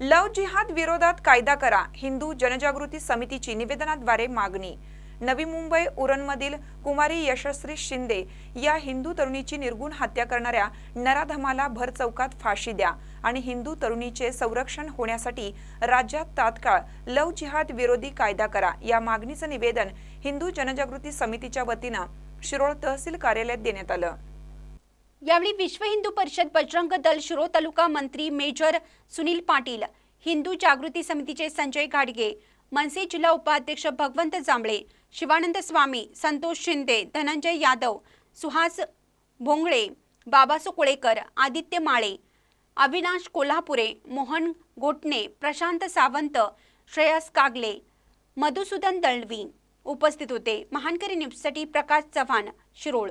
लव जिहाद विरोधात कायदा करा. हिंदू जनजागृती समितीची निवेदनाद्वारे मागणी. नवी मुंबई उरणमधील कुमारी यशस्वी शिंदे या हिंदू तरुणीची निर्गुण हत्या करणाऱ्या नराधमाला भर चौकात फाशी द्या आणि हिंदू तरुणीचे संरक्षण होण्यासाठी राज्यात तात्काळ लव जिहाद विरोधी कायदा करा. या मागणीचं निवेदन हिंदू जनजागृती समितीच्या वतीनं शिरोळ तहसील कार्यालयात देण्यात आलं. यावेळी विश्व हिंदू परिषद बजरंग दल शिरो तालुका मंत्री मेजर सुनील पाटील हिंदू जागृती समितीचे संजय घाडगे मनसे जिल्हा उपाध्यक्ष भगवंत जांभळे शिवानंद स्वामी संतोष शिंदे धनंजय यादव सुहास भोंगळे बाबासो कुळेकर आदित्य माळे अविनाश कोल्हापुरे मोहन गोटणे प्रशांत सावंत श्रेयस कागले मधुसूदन दळवी उपस्थित होते. महानकरी न्यूजसाठी प्रकाश चव्हाण शिरोळ.